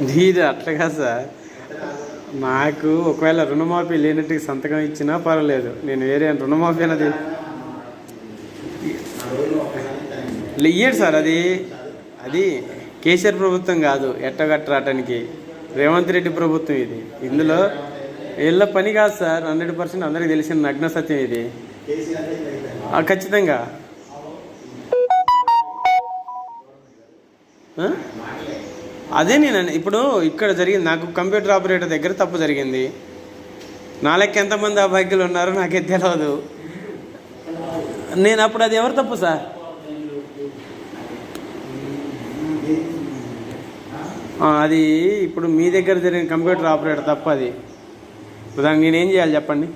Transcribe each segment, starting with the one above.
నీది అట్లా కాదు సార్. నాకు ఒకవేళ రుణమాఫీ లేనట్టుగా సంతకం ఇచ్చినా పర్వాలేదు. నేను వేరే రుణమాఫీ అన్నది లే- ఇయ్యడు సార్ అది అది కేసీఆర్ ప్రభుత్వం కాదు ఎట్టగట్టరాటానికి రేవంత్ రెడ్డి ప్రభుత్వం ఇది. ఇందులో వీళ్ళ పని కాదు సార్ హండ్రెడ్ పర్సెంట్ అందరికీ తెలిసిన నగ్న సత్యం ఇది. ఖచ్చితంగా. అదే నేను ఇప్పుడు ఇక్కడ జరిగింది నాకు కంప్యూటర్ ఆపరేటర్ దగ్గర తప్పు జరిగింది. నా లెక్క ఎంతమంది అభాగ్యులు ఉన్నారో నాకే తెలియదు నేను అప్పుడు అది ఎవరు తప్పు సార్? అది ఇప్పుడు మీ దగ్గర జరిగిన కంప్యూటర్ ఆపరేటర్ తప్ప అది. ఇప్పుడు దానికి నేనేం చేయాలి చెప్పండి?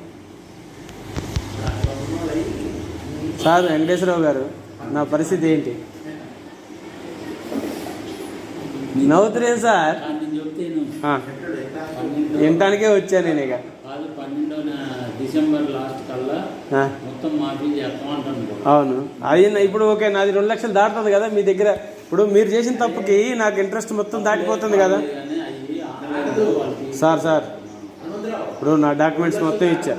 సార్ వెంకటేశ్వరరావు గారు నా పరిస్థితి ఏంటి? నవ్వుతురేం సార్. వినటానికే వచ్చాను నేను ఇక? కాదు పన్నెండోన డిసెంబర్ లాస్ట్ కల్లా ఆ, మొత్తం మాఫీ చేస్తామంటాను అవును. అది ఇప్పుడు ఓకే నాది రెండు లక్షలు దాటుతుంది కదా మీ దగ్గర. ఇప్పుడు మీరు చేసిన తప్పుకి నాకు ఇంట్రెస్ట్ మొత్తం దాటిపోతుంది కదా. Sir sir. ఇప్పుడు నా డాక్యుమెంట్స్ మొత్తం ఇచ్చా.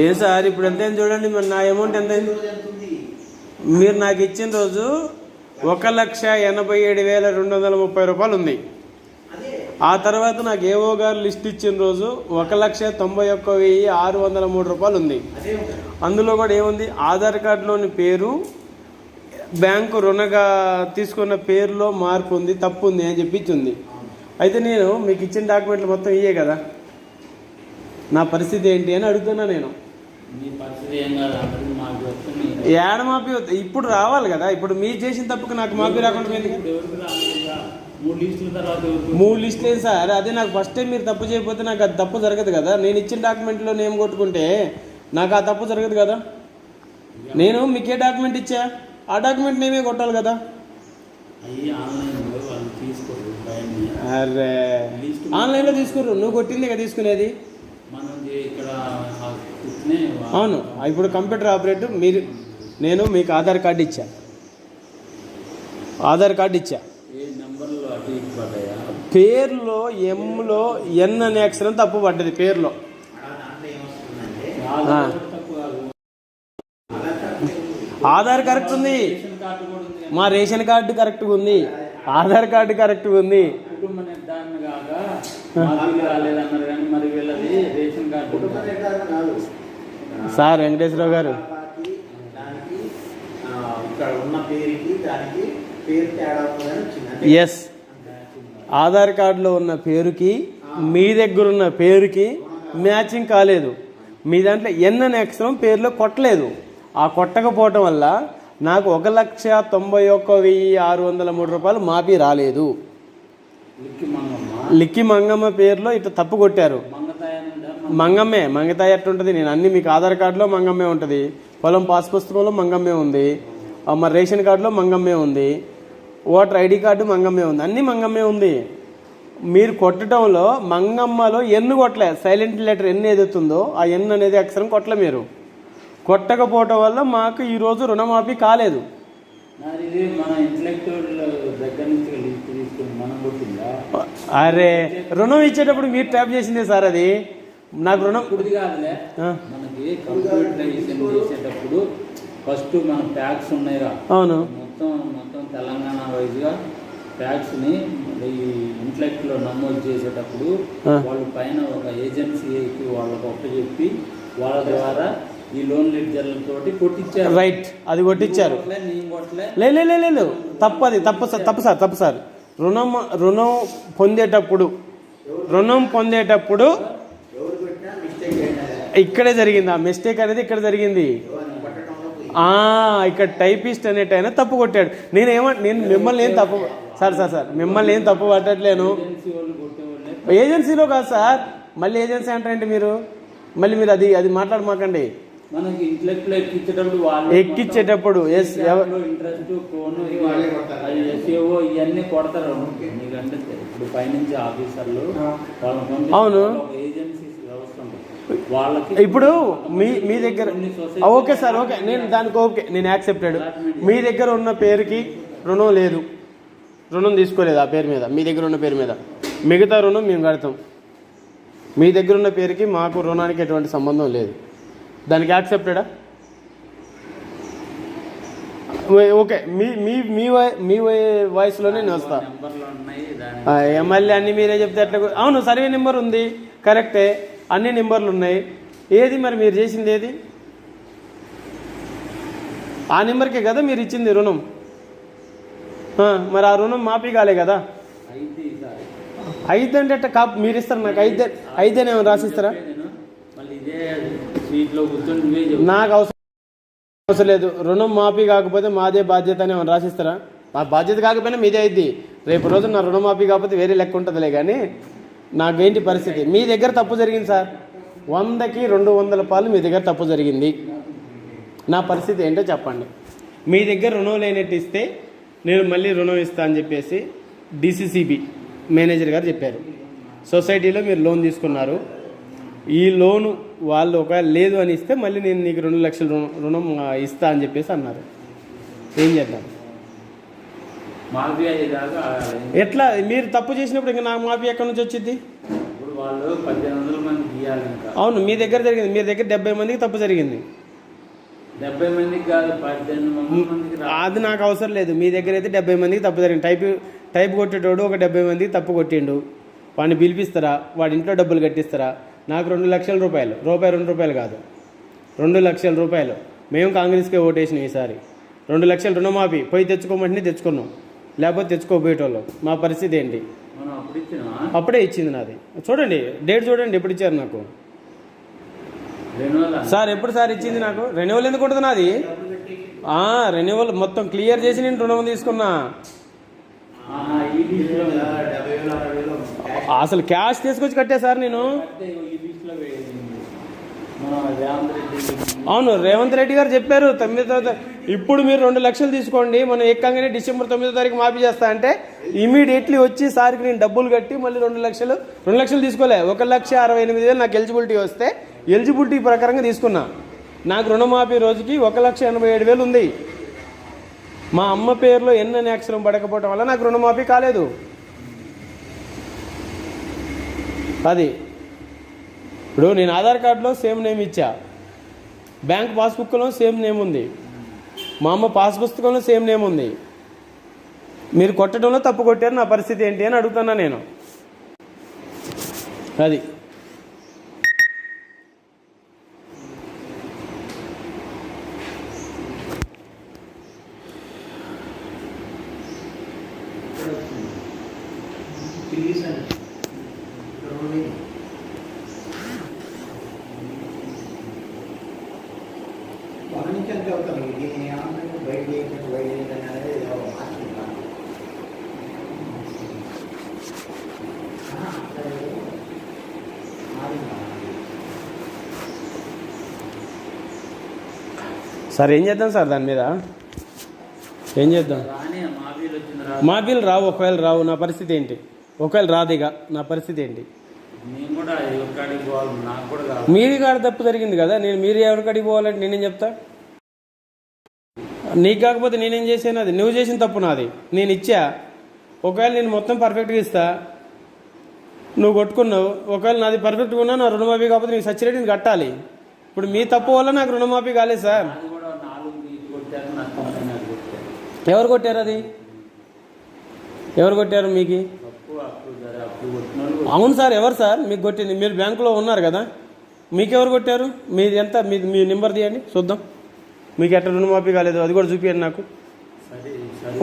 ఏం సార్ ఇప్పుడు ఎంత అయింది చూడండి మరి నా అమౌంట్ ఎంత అయింది? మీరు నాకు ఇచ్చిన రోజు ఒక లక్ష ఎనభై ఏడు వేల రెండు వందల ముప్పై రూపాయలు ఉంది. ఆ తర్వాత నాకు ఏవో గారు లిస్ట్ ఇచ్చిన రోజు ఒక లక్ష తొంభై ఒక్క వెయ్యి ఆరు వందల మూడు రూపాయలు ఉంది. అందులో కూడా ఏముంది? ఆధార్ కార్డులోని పేరు బ్యాంకు రుణగా తీసుకున్న పేరులో మార్పు ఉంది తప్పు ఉంది అని చెప్పి ఇచ్చింది. అయితే నేను మీకు ఇచ్చిన డాక్యుమెంట్లు మొత్తం ఇయ్యే కదా? నా పరిస్థితి ఏంటి అని అడుగుతున్నా నేను. ఏడ వద్దు. ఇప్పుడు రావాలి కదా ఇప్పుడు మీరు చేసిన తప్పుకు నాకు మాపి రాకుండా? మూడు లిస్టుల ఏం సార్? అదే నాకు ఫస్ట్ టైం మీరు తప్పు చేయకపోతే నాకు అది తప్పు జరగదు కదా. నేను ఇచ్చిన డాక్యుమెంట్లో నేమ్ కొట్టుకుంటే నాకు ఆ తప్పు జరగదు కదా. నేను మీకు ఏ డాక్యుమెంట్ ఇచ్చా? ఆ డాక్యుమెంట్ నేమే కొట్టాలి కదా. అరే ఆన్లైన్లో తీసుకోరు. నువ్వు కొట్టింది కదా తీసుకునేది. అవును. ఇప్పుడు కంప్యూటర్ ఆపరేటర్ మీరు నేను మీకు ఆధార్ కార్డు ఇచ్చా. ఆధార్ కార్డు ఇచ్చా. పేరులో ఎంలో ఎన్ అనే అక్షరం తప్పు పడ్డది పేరులో. ఆధార్ కరెక్ట్ ఉంది. రేషన్ కార్డు కూడా ఉంది మా రేషన్ కార్డు కరెక్ట్గా ఉంది. ఆధార్ కార్డు కరెక్ట్గా ఉంది. సార్ వెంకటేశ్వరరావు గారు ఇక్కడ ఉన్న పేరుకి దానికి పేరు తేడా ఉందని వచ్చింది. అంటే ఎస్ ఆధార్ కార్డులో ఉన్న పేరుకి మీ దగ్గర ఉన్న పేరుకి మ్యాచింగ్ కాలేదు. మీ దాంట్లో ఎన్ అనే అక్షరం పేరులో కొట్టలేదు. ఆ కొట్టకపోవటం వల్ల నాకు ఒక లక్ష తొంభై ఒక్క వెయ్యి ఆరు వందల మూడు రూపాయలు మాఫీ రాలేదు. లిక్కి మంగమ్మ. లిక్కి మంగమ్మ పేరులో ఇట్లా తప్పు కొట్టారు. మంగమ్మే మంగతాయి ఎట్టుంటుంది? నేను అన్ని మీకు ఆధార్ కార్డులో మంగమ్మే ఉంటుంది. పొలం పాస్ పుస్తకంలో మంగమ్మే ఉంది. మరి రేషన్ కార్డులో మంగమ్మే ఉంది. ఓటర్ ఐడి కార్డు మంగమ్మే ఉంది. అన్ని మంగమ్మే ఉంది. మీరు కొట్టడంలో మంగమ్మలో ఎన్ను కొట్టలే. సైలెంట్ లెటర్ ఎన్ని ఏదైతుందో ఆ ఎన్ అనేది అక్షరం కొట్టలే మీరు. కొట్టకపోవటం వల్ల మాకు ఈరోజు రుణమాఫీ కాలేదు. అరే రుణం ఇచ్చేటప్పుడు మీరు ట్యాప్ చేసిందే సార్ అది. నాకు రుణం ఫస్ట్ మన ప్యాక్స్ ఉన్నాయిగా అవును. మొత్తం మొత్తం తెలంగాణ వైజ్గా ట్యాక్స్ని ఈ ఇంట్లెక్ట్లో నమోదు చేసేటప్పుడు. వాళ్ళు పైన ఒక ఏజెన్సీకి వాళ్ళకి ఒప్పచెప్పి వాళ్ళ ద్వారా ఈ లోన్ లెడ్జర్లతోటి కొట్టించారు రైట్ అది కొట్టించారు కొట్టలే, నేను కొట్టలే లే లే లే, లే లేదు తప్పు అది తప్పు సార్ తప్పు సార్ తప్పు సార్. రుణం రుణం పొందేటప్పుడు రుణం పొందేటప్పుడు ఇక్కడే జరిగింది. ఆ మిస్టేక్ అనేది ఇక్కడ జరిగింది. ఇక్కడ టైపిస్ట్ అనేట ఆయన తప్పు కొట్టాడు. నేను ఏమంట నేను మిమ్మల్ని ఏం తప్పు సార్ సార్ సార్ మిమ్మల్ని ఏం తప్పు పట్టట్లేను. ఏజెన్సీలో కాదు సార్. మళ్ళీ ఏజెన్సీ అంటారంటే మీరు? మళ్ళీ మీరు అది అది మాట్లాడమాకండి. ఎక్కించేటప్పుడు ఎస్ ఇంట్రెస్ట్ ఫోన్ ఇవన్నీ కొడతారు. అవును. ఇప్పుడు మీ మీ దగ్గర ఓకే సార్ ఓకే. నేను దానికి ఓకే. నేను యాక్సెప్టెడ్ మీ దగ్గర ఉన్న పేరుకి రుణం లేదు. రుణం తీసుకోలేదు ఆ పేరు మీద. మీ దగ్గర ఉన్న పేరు మీద. మిగతా రుణం మేము కడతాం. మీ దగ్గర ఉన్న పేరుకి మాకు రుణానికి ఎటువంటి సంబంధం లేదు. దానికి యాక్సెప్టెడా ఓకే. మీ మీ మీ మీ వాయిస్లోనే నేను వస్తా. నెంబర్లు ఉన్నాయి దాని ఆ, ఎమ్మెల్యే అన్ని మీరే చెప్తే ఎట్లా కు- అవును సర్వే నెంబర్ ఉంది. కరెక్టే. అన్ని నెంబర్లు ఉన్నాయి. ఏది మరి మీరు చేసింది ఏది? ఆ నెంబర్కే కదా మీరు ఇచ్చింది రుణం. మరి ఆ రుణం మాఫీ కాలే కదా. ఐదు అంటే అట్ట కాప్ మీరు ఇస్తారు? నాకు ఐదే ఏమైనా రాసిస్తారా? నాకు అవసరం అవసరం లేదు. రుణం మాఫీ కాకపోతే మాదే బాధ్యత అని ఏమైనా రాసిస్తారా? మా బాధ్యత కాకపోయినా మీదే అయింది రేపు రోజు నా రుణం మాఫీ కాకపోతే వేరే లెక్క ఉంటుందిలే కానీ నాకేంటి పరిస్థితి? మీ దగ్గర తప్పు జరిగింది సార్. వందకి రెండు వందల పాలు మీ దగ్గర తప్పు జరిగింది. నా పరిస్థితి ఏంటో చెప్పండి. మీ దగ్గర రుణం లేనట్టు ఇస్తే నేను మళ్ళీ రుణం ఇస్తా అని చెప్పేసి డిసిసిబి మేనేజర్ గారు చెప్పారు. సొసైటీలో మీరు లోన్ తీసుకున్నారు. ఈ లోను వాళ్ళు ఒక లేదు అని ఇస్తే మళ్ళీ నేను నీకు రెండు లక్షల రుణం రుణం ఇస్తా అని చెప్పేసి అన్నారు. ఏం చేద్దాం? ఎట్లా? మీరు తప్పు చేసినప్పుడు ఇంకా నాకు మాఫీ ఎక్కడి నుంచి వచ్చింది? అవును మీ దగ్గర జరిగింది. మీ దగ్గర డెబ్బై మందికి తప్పు జరిగింది. డెబ్బై మందికి కాదు పద్దెనిమిది అది నాకు అవసరం లేదు. మీ దగ్గర అయితే డెబ్బై మందికి తప్పు జరిగింది. టైప్ టైప్ కొట్టేటోడు ఒక డెబ్బై మందికి తప్పు కొట్టిండు. వాడిని పిలిపిస్తారా? వాడి ఇంట్లో డబ్బులు కట్టిస్తారా? నాకు రెండు లక్షల రూపాయలు. రూపాయి రెండు రూపాయలు కాదు. రెండు లక్షల రూపాయలు. మేము కాంగ్రెస్కే ఓటేసినాం ఈసారి. రెండు లక్షలు రుణమాఫీ. పోయి తెచ్చుకోమంటే తెచ్చుకున్నాం. లేకపోతే తెచ్చుకోబోయేటోళ్ళం. మా పరిస్థితి ఏంటి? అప్పుడు ఇచ్చింది నాది. చూడండి డేట్ చూడండి ఎప్పుడు ఇచ్చారు నాకు? సార్ ఎప్పుడు సార్ ఇచ్చింది నాకు? రెన్యువల్ ఎందుకు ఉంటుంది నాది? రెన్యువల్ మొత్తం క్లియర్ చేసి నేను రుణం తీసుకున్నా. అసలు క్యాష్ తీసుకొచ్చి కట్టే సార్ నేను? అవును రేవంత్ రెడ్డి గారు చెప్పారు తొమ్మిదో ఇప్పుడు మీరు రెండు లక్షలు తీసుకోండి మనం ఎక్కంగానే డిసెంబర్ తొమ్మిదో తారీఖు మాఫీ చేస్తా అంటే ఇమీడియట్లీ వచ్చి సార్కి నేను డబ్బులు కట్టి మళ్ళీ రెండు లక్షలు రెండు లక్షలు తీసుకోలే. ఒక లక్ష అరవై ఎనిమిది వేలు నాకు ఎలిజిబిలిటీ వస్తే ఎలిజిబిలిటీ ప్రకారంగా తీసుకున్నా. నాకు రుణమాఫీ రోజుకి ఒక లక్ష ఎనభై ఏడు వేలు ఉంది. మా అమ్మ పేరులో ఎన్నని అక్షరం పడకపోవడం వల్ల నాకు రుణమాఫీ కాలేదు. అది. ఇప్పుడు నేను ఆధార్ కార్డులో సేమ్ నేమ్ ఇచ్చా. బ్యాంక్ పాస్బుక్లో సేమ్ నేమ్ ఉంది. మా అమ్మ పాస్ పుస్తకంలో సేమ్ నేమ్ ఉంది. మీరు కొట్టడంలో తప్పు కొట్టారు నా పరిస్థితి ఏంటి అని అడుగుతున్నా నేను. అది తిరిగిసాను ఇక్కడ ఉంది. బాగా నుంచి అంతే అవుతాను దీన్ని ఏమన్నా బయట చేయకండి బయట చేయకండి అనేది ఏదో మార్చుకుంటాను ఆ, అట్లా లేదు. మారిందా? సార్ ఏం చేద్దాం సార్ దాని మీద? ఏం చేద్దాం? మా బిల్ రావు ఒకవేళ రావు నా పరిస్థితి ఏంటి? ఒకవేళ రాదిగా నా పరిస్థితి ఏంటి? మీది కాడ తప్పు జరిగింది కదా? నేను మీరు ఎవరికడికి పోవాలంటే నేనేం చెప్తా? నీకు కాకపోతే నేనేం చేశాను? అది నువ్వు చేసిన తప్పు నాది. నేను ఇచ్చా. ఒకవేళ నేను మొత్తం పర్ఫెక్ట్గా ఇస్తా. నువ్వు కొట్టుకున్నావు. ఒకవేళ నాది పర్ఫెక్ట్గా ఉన్నా నా రుణమాఫీ కాకపోతే నీకు సచ్చిరెడ్డిని కట్టాలి. ఇప్పుడు మీ తప్పు వల్ల నాకు రుణమాఫీ కాలేదు సార్ అది కూడా నాలుగు నీకు కొట్టారు నాకు తొంభై నాకు కొట్టారు ఎవరు కొట్టారు అది? ఎవరు కొట్టారు మీకు? అవును సార్ ఎవరు సార్? మీకు కొట్టింది. మీరు బ్యాంకులో ఉన్నారు కదా. మీకెవరు కొట్టారు? మీది ఎంత? మీ మీ నెంబర్ తీయండి చూద్దాం. మీకు ఎట్లా రుణమాఫీ కాలేదు అది కూడా చూపించండి నాకు.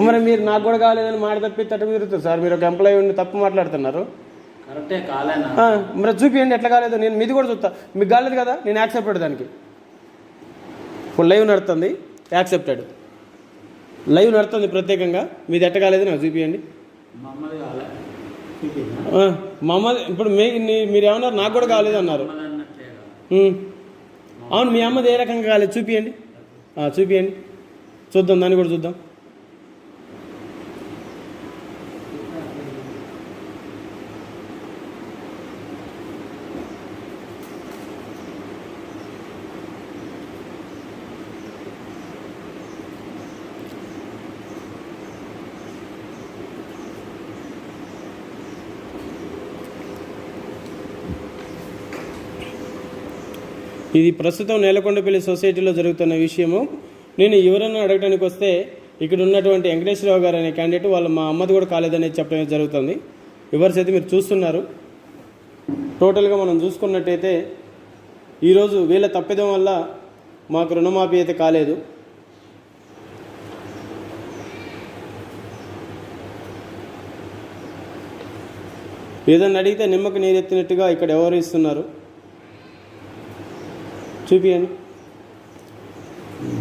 మరి మీరు నాకు కూడా కాలేదని మాట తప్పి తట్టు తిరుగుతారు సార్? మీరు ఒక ఎంప్లాయీ ఉండి తప్పు మాట్లాడుతున్నారు. మరి చూపించండి ఎట్లా కాలేదు. నేను మీది కూడా చూస్తా. మీకు కాలేదు కదా నేను యాక్సెప్టెడ్ దానికి. ఇప్పుడు లైవ్ నడుతుంది. యాక్సెప్టెడ్. లైవ్ నడుతుంది ప్రత్యేకంగా. మీది ఎట్ట కాలేదు నాకు చూపించండి మమ్మల్ని ఇప్పుడు మీ మీరు ఏమన్నారు నాకు కూడా కాలేదు అన్నారు. అవును మీ అమ్మది ఏ రకంగా కాలేదు. చూపియండి. చూపియండి. చూద్దాం దాన్ని కూడా చూద్దాం. ఇది ప్రస్తుతం నేలకొండపల్లి సొసైటీలో జరుగుతున్న విషయము. నేను ఎవరన్నా అడగడానికి వస్తే ఇక్కడ ఉన్నటువంటి వెంకటేశ్వరరావు గారు అనే క్యాండిడేట్ వాళ్ళు మా అమ్మది కూడా కాలేదనేది చెప్పడం జరుగుతుంది. వివర్స్ అయితే మీరు చూస్తున్నారు. టోటల్గా మనం చూసుకున్నట్టయితే ఈరోజు వీళ్ళ తప్పిదం వల్ల మాకు రుణమాఫీ అయితే కాలేదు. ఏదన్నా అడిగితే నిమ్మకు నీరెత్తినట్టుగా ఇక్కడ ఎవరు ఇస్తున్నారు చూపియండి.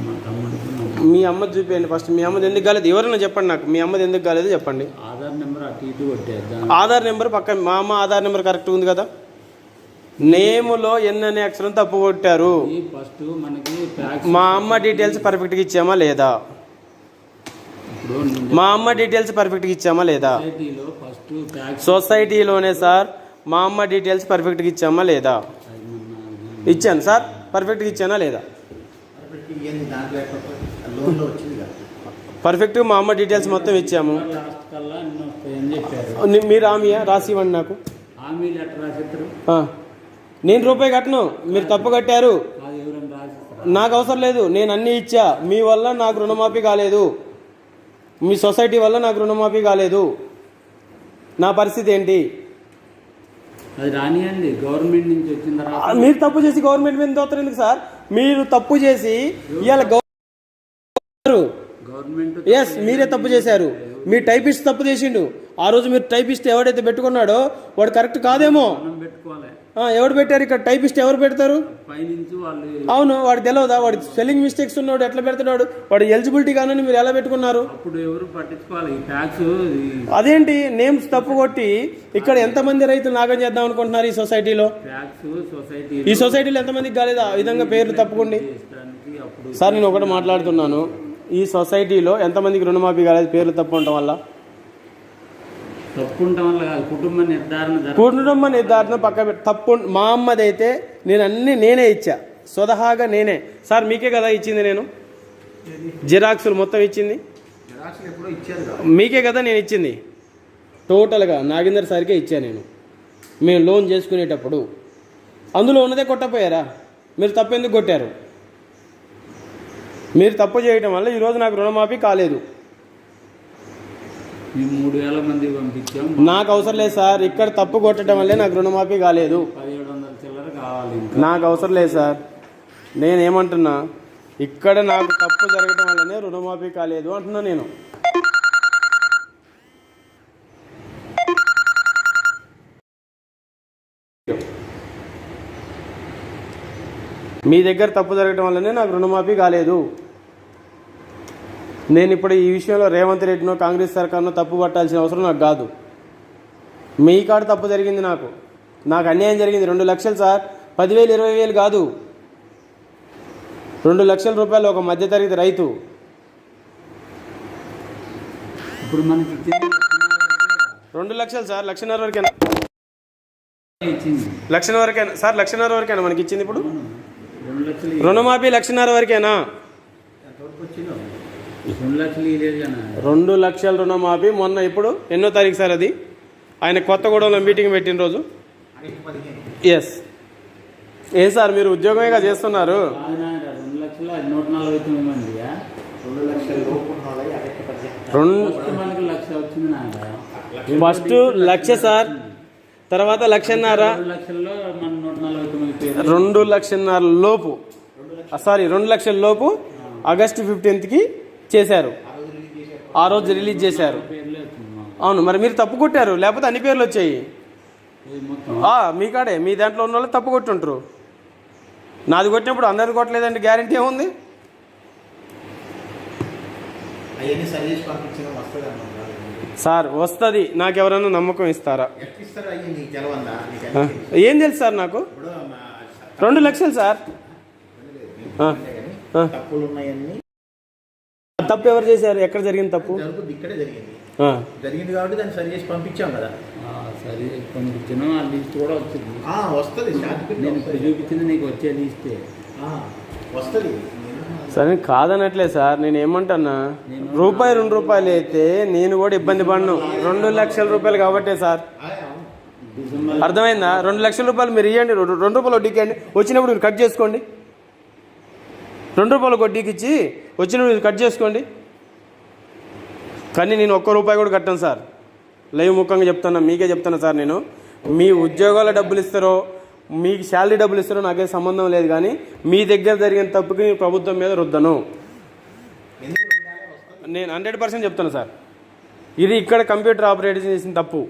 మా తమ్ముడికి నా మీ అమ్మది చూపియండి ఫస్ట్ మీ అమ్మది ఎందుకు కాలేదు? ఎవరైనా చెప్పండి నాకు. మీ అమ్మది ఎందుకు కాలేదు చెప్పండి. ఆధార్ నెంబర్ అటు ఇటు కొట్టేద్దాం ఆధార్ నెంబర్ పక్క మా అమ్మ ఆధార్ నెంబర్ కరెక్ట్ ఉంది కదా? నేములో ఎన్ అనే అక్షరం తప్పు కొట్టారు. ఫస్ట్ మనకి ట్యాక్స్ మా అమ్మ డీటెయిల్స్ పర్ఫెక్ట్గా ఇచ్చామా లేదా? మా అమ్మ డీటెయిల్స్ పర్ఫెక్ట్గా ఇచ్చామా లేదా? సొసైటీలోనే సార్ మా అమ్మ డీటెయిల్స్ పర్ఫెక్ట్గా ఇచ్చామా లేదా? ఇచ్చాను సార్. పర్ఫెక్ట్గా ఇచ్చానా లేదా? పర్ఫెక్ట్గా మా అమ్మ డీటెయిల్స్ మొత్తం ఇచ్చాము. మీరు ఆమె రాసి ఇవ్వండి నాకు. నేను రూపాయి కట్టను మీరు తప్పు కట్టారు. నాకు అవసరం లేదు నేను అన్నీ ఇచ్చా. మీ వల్ల నాకు రుణమాఫీ కాలేదు. మీ సొసైటీ వల్ల నాకు రుణమాఫీ కాలేదు. నా పరిస్థితి ఏంటి? అది రానియండి. గవర్నమెంట్ నుంచి వచ్చిన తర్వాత మీరు తప్పు చేసి గవర్నమెంట్ మీద దోతరు ఎందుకు సార్? మీరు తప్పు చేసి ఇవాళ గవర్నమెంట్ గవర్నమెంట్ ఎస్ మీరే తప్పు చేశారు. మీ టైపిస్ట్ తప్పు చేసిండు. ఆ రోజు మీరు టైపిస్ట్ ఎవడైతే పెట్టుకున్నాడో వాడు కరెక్ట్ కాదేమో? ఎవడు పెట్టారు ఇక్కడ? టైపిస్ట్ ఎవరు పెడతారు? అవును వాడు తెలియదా వాడి స్పెల్లింగ్ మిస్టేక్స్ ఉన్నాడు ఎట్లా పెడతాడు వాడు ఎలిజిబిలిటీ కానీ మీరు ఎలా పెట్టుకున్నారు? అదేంటి? నేమ్స్ తప్పు కొట్టి ఇక్కడ ఎంతమంది రైతులు నాగం చేద్దాం అనుకుంటున్నారు ఈ సొసైటీలో? ఈ సొసైటీలో ఎంతమందికి కాలేదా? ఆ విధంగా పేర్లు తప్పుకోండి. సార్ నేను ఒకటి మాట్లాడుతున్నాను. ఈ సొసైటీలో ఎంతమందికి రుణమాఫీ కాలేదు? పేర్లు తప్పు ఉండటం వల్ల. వల్ల కాదు. కుటుంబ నిర్ధారణ జరగ కుటుంబ నిర్ధారణ పక్క పెట్టి తప్పు మా అమ్మదైతే నేను అన్ని నేనే ఇచ్చా. స్వతహాగా నేనే. సార్ మీకే కదా ఇచ్చింది నేను? జిరాక్సులు మొత్తం ఇచ్చింది? జిరాక్స్లు ఎప్పుడో ఇచ్చారు కదా. మీకే కదా నేను ఇచ్చింది? టోటల్గా నాగేందర్ సార్కే ఇచ్చా నేను. మేము లోన్ చేసుకునేటప్పుడు. అందులో ఉన్నదే కొట్టపోయారా? మీరు తప్పు ఎందుకు కొట్టారు? మీరు తప్పు చేయటం వల్ల ఈరోజు నాకు రుణమాఫీ కాలేదు. మేము మూడు వేల మంది పంపించాం. నాకు అవసరం లేదు సార్ ఇక్కడ తప్పు కొట్టడం వల్లే నాకు రుణమాఫీ కాలేదు. పదిహేడు వందల చిల్లర కావాలి ఇంకా. నాకు అవసరం లేదు సార్. నేనేమంటున్నా ఇక్కడ నాకు తప్పు జరగటం వల్లనే రుణమాఫీ కాలేదు అంటున్నా నేను. మీ దగ్గర తప్పు జరగటం వల్లనే నాకు రుణమాఫీ కాలేదు. నేను ఇప్పుడు ఈ విషయంలో రేవంత్ రెడ్డినో కాంగ్రెస్ సర్కార్నో తప్పు పట్టాల్సిన అవసరం నాకు కాదు. మీ కాడ తప్పు జరిగింది నాకు. నాకు అన్యాయం జరిగింది. రెండు లక్షలు సార్. పదివేలు ఇరవై వేలు కాదు. రెండు లక్షల రూపాయలు ఒక మధ్యతరగతి రైతు. ఇప్పుడు మనకి రెండు లక్షలు సార్. లక్షన్నర వరకేనా? లక్షల వరకేనా? సార్ లక్షన్నర వరకేనా మనకి ఇచ్చింది ఇప్పుడు రుణమాఫీ లక్షన్నర వరకేనా? రెండు లక్షలు రుణమాఫీ. మొన్న ఇప్పుడు ఎన్నో తారీఖు సార్ అది? ఆయన కొత్తగూడెంలో మీటింగ్ పెట్టిన రోజు? ఎస్ ఏ సార్ మీరు ఉద్యోగమేగా చేస్తున్నారు? ఫస్ట్ లక్ష సార్ తర్వాత లక్షన్నర. రెండు లక్షన్నర లోపు. సారీ రెండు లక్షల లోపు ఆగస్టు ఫిఫ్టీన్త్కి చేశారు. ఆ రోజు రిలీజ్ చేశారు. అవును మరి మీరు తప్పు కొట్టారు. లేకపోతే అన్ని పేర్లు వచ్చాయి. మీ కాడే మీ దాంట్లో ఉన్న వాళ్ళు తప్పు కొట్టుంటారు. నాది కొట్టినప్పుడు అందరిది కొట్టలేదంటే గ్యారంటీ ఏముంది? సార్ వస్తుంది. నాకు ఎవరైనా నమ్మకం ఇస్తారా? ఏం తెలుసు సార్ నాకు? రెండు లక్షలు సార్ ఆ, ఆ. తప్పులు ఉన్నాయన్నీ తప్పు ఎవరు చేశారు? ఎక్కడ జరిగింది తప్పు? జరుగుతుంది ఇక్కడే జరిగింది. ఆ, జరిగింది కాబట్టి దాన్ని సరి చేసి పంపించాం కదా. ఆ, సరే పంపించిన ఆ లిస్ట్ కూడా వచ్చింది. ఆ, వస్తుంది నేను ఇప్పుడు. చూపించింది నీకు వచ్చే లిస్టే. ఆ, వస్తుంది. సరే కాదనట్లే సార్ నేను ఏమంటున్నా? రూపాయి రెండు రూపాయలు అయితే నేను కూడా ఇబ్బంది పడను. రెండు లక్షల రూపాయలు కాబట్టే సార్. డిసెంబర్ అర్థమైందా? రెండు లక్షల రూపాయలు మీరు ఇవ్వండి రెండు రెండు రూపాయలు వడ్డీకి ఇవ్వండి వచ్చినప్పుడు మీరు కట్ చేసుకోండి. రెండు రూపాయలు వడ్డీకి ఇచ్చి వచ్చినప్పుడు మీరు కట్ చేసుకోండి. కానీ నేను ఒక్క రూపాయి కూడా కట్టాను సార్. లైవ్ ముఖంగా చెప్తున్నా మీకే చెప్తున్నా సార్ నేను. మీ ఉద్యోగాల డబ్బులు ఇస్తారో మీకు శాలరీ డబ్బులు ఇస్తారో నాకే సంబంధం లేదు కానీ మీ దగ్గర జరిగిన తప్పుకి నేను ప్రభుత్వం మీద రుద్దను. నేను హండ్రెడ్ పర్సెంట్ చెప్తాను సార్. ఇది ఇక్కడ కంప్యూటర్ ఆపరేట్ చేసిన తప్పు.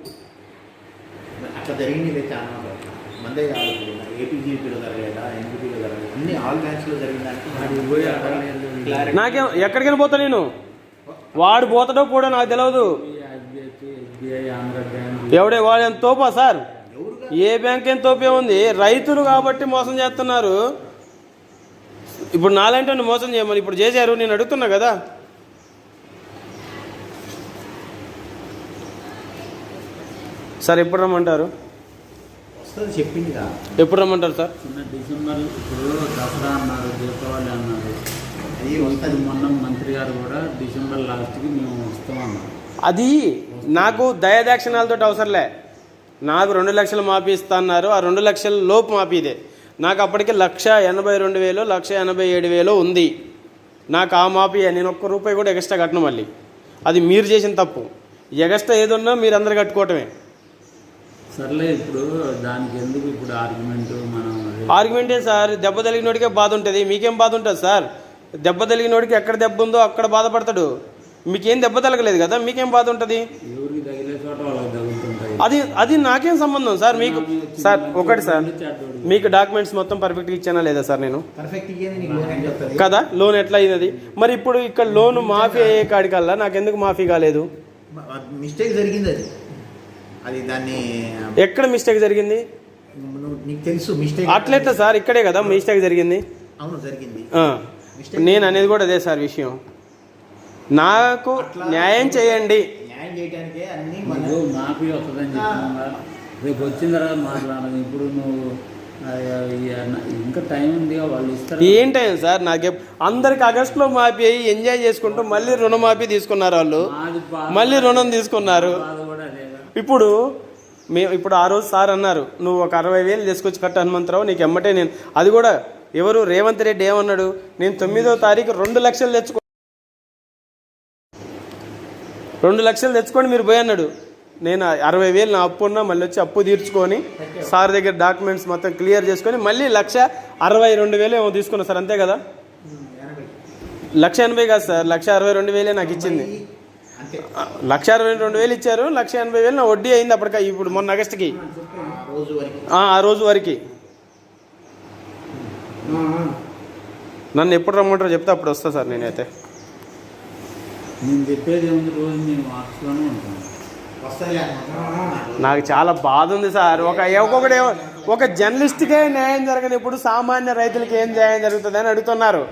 అట్లా జరిగింది చాలా మందే కాదు జరగలేదా? అన్ని ఆల్ నాకేం ఎక్కడికైనా పోతా నేను? వాడు పోతాడో కూడా నాకు తెలియదు ఎవడే వాడు ఎంత తోపా సార్? ఏ బ్యాంక్ ఏం తోపే ఉంది? రైతులు కాబట్టి మోసం చేస్తున్నారు. ఇప్పుడు నాలంటే మోసం చేయమని ఇప్పుడు చేశారు నేను అడుగుతున్నా కదా. సార్ ఎప్పుడు రమ్మంటారు? వస్తుంది చెప్పిందిగా ఎప్పుడు రమ్మంటారు సార్? చిన్న డిసెంబర్ ఇప్పుడు దసరా అన్నారు దీపావళి అన్నారు. అది వస్తుంది. మొన్న మంత్రి గారు కూడా డిసెంబర్ లాస్ట్కి మేము వస్తామన్నారు. అది నాకు దయదాక్షిణాలతో అవసరంలే. నాకు రెండు లక్షలు మాఫీ ఇస్తా అన్నారు. ఆ రెండు లక్షల లోపు మాఫీదే నాకు అప్పటికి లక్ష ఎనభై రెండు వేలు లక్ష ఎనభై ఏడు వేలు ఉంది. నాకు ఆ మాఫీ నేను ఒక్క రూపాయి కూడా ఎక్స్ట్రా కట్టను మళ్ళీ. అది మీరు చేసిన తప్పు. ఎగస్ట్రా ఏదున్నా మీరు అందరు కట్టుకోవటమే. సర్లే ఇప్పుడు దానికి ఎందుకు ఇప్పుడు ఆర్గ్యుమెంట్ మనం ఆర్గ్యుమెంటే సార్? దెబ్బ తగిలినోడికే బాధ ఉంటుంది. మీకేం బాధ ఉంటుంది సార్? దెబ్బ తగిలినోడికి ఎక్కడ దెబ్బ ఉందో అక్కడ బాధపడతాడు. మీకేం దెబ్బ తగలలేదు కదా? మీకేం బాధ ఉంటుంది? అది అది నాకేం సంబంధం సార్? మీకు సార్ ఒకటి సార్. మీకు డాక్యుమెంట్స్ మొత్తం పర్ఫెక్ట్గా ఇచ్చానా లేదా సార్ నేను? కదా? లోన్ ఎట్లా అయినది? మరి ఇప్పుడు ఇక్కడ లోన్ మాఫీ అయ్యే కాడికల్లా నాకు ఎందుకు మాఫీ కాలేదు? మిస్టేక్ జరిగింది అది. అది దాన్ని ఎక్కడ మిస్టేక్ జరిగింది? నీకు తెలుసు మిస్టేక్ అట్లెట్లా సార్ ఇక్కడే కదా మిస్టేక్ జరిగింది. అవును జరిగింది. ఆ. నేను అనేది కూడా అదే సార్ విషయం. నాకు న్యాయం చేయండి. న్యాయం చేయడానికే అన్ని వస్తుందని రేపు వచ్చిన తర్వాత మాట్లాడదు. ఇప్పుడు నువ్వు ఇంకా టైం ఉంది వాళ్ళు ఇస్తారు. ఏంటయ్యా సార్? నాకే అందరికి ఆగస్టులో మాఫీ అయ్యి ఎంజాయ్ చేసుకుంటూ మళ్ళీ రుణమాఫీ తీసుకున్నారు వాళ్ళు. మళ్ళీ రుణం తీసుకున్నారు. ఇప్పుడు మేము ఇప్పుడు ఆ రోజు సార్ అన్నారు నువ్వు ఒక అరవై వేలు తీసుకొచ్చి కట్ట హనుమంతరావు నీకు ఎమ్మటే నేను అది కూడా ఎవరు? రేవంత్ రెడ్డి ఏమన్నాడు? నేను తొమ్మిదో తారీఖు రెండు లక్షలు తెచ్చుకో రెండు లక్షలు తెచ్చుకొని మీరు పోయి అన్నాడు. నేను అరవై వేలు నా అప్పు ఉన్నా మళ్ళీ వచ్చి అప్పు తీర్చుకొని సార్ దగ్గర డాక్యుమెంట్స్ మొత్తం క్లియర్ చేసుకొని మళ్ళీ లక్ష అరవై రెండు వేలు ఏమో తీసుకున్నా సార్ అంతే కదా. లక్ష ఎనభై కాదు సార్ లక్ష అరవై రెండు వేలే నాకు ఇచ్చింది. లక్ష అరవై రెండు వేలు ఇచ్చారు లక్ష ఎనభై వేలు నా వడ్డీ అయింది అప్పటికి ఇప్పుడు మొన్న ఆగస్టుకి ఆ రోజు వరకు. నన్ను ఎప్పుడు రమ్మంటారో చెప్తే అప్పుడు వస్తా సార్ నేనైతే. నేను చెప్పేది రోజు నాకు చాలా బాధ ఉంది సార్. ఒక ఒక్కొక్కడే ఒక జర్నలిస్ట్కే న్యాయం జరగని ఇప్పుడు సామాన్య రైతులకి ఏం న్యాయం జరుగుతుంది అని అడుగుతున్నారు?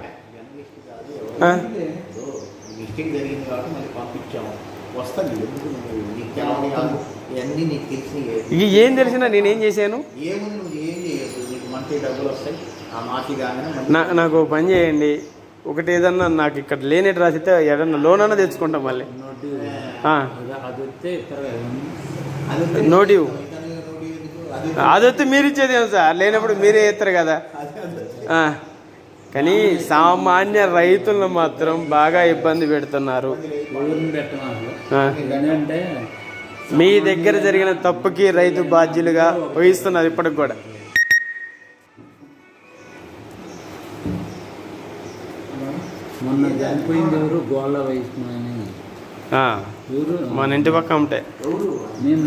మిస్టేక్ జరిగింది కాబట్టి మళ్ళీ పంపించాము. వస్తుంది ఎందుకు నువ్వు నీకు తెలవని కాదు. ఇవన్నీ నీకు ఏం తెలిసినా నేనేం చేశాను? ఏముంది నువ్వు? ఏం నీకు మంత్లీ డబ్బులు వస్తాయి. ఆ మాకి కాగానే నా నాకు పని చేయండి. ఒకటి ఏదన్నా నాకు ఇక్కడ లేనేటి రాసితే ఏదన్నా లోన్ అన్నా తెచ్చుకుంటాం మళ్ళీ. నోటివ్. ఇతను నోటివ్. ఎందుకు? అది అది వస్తే మీరు ఇచ్చేది ఏం సార్? లేనప్పుడు మీరే ఇస్తారు కదా. కానీ సామాన్య రైతులను మాత్రం బాగా ఇబ్బంది పెడుతున్నారు. మీ దగ్గర జరిగిన తప్పుకి రైతు బాధ్యులుగా వహిస్తున్నారు ఇప్పటికి కూడా. మన ఇంటి పక్క ఉంటే. ఎవరు నేను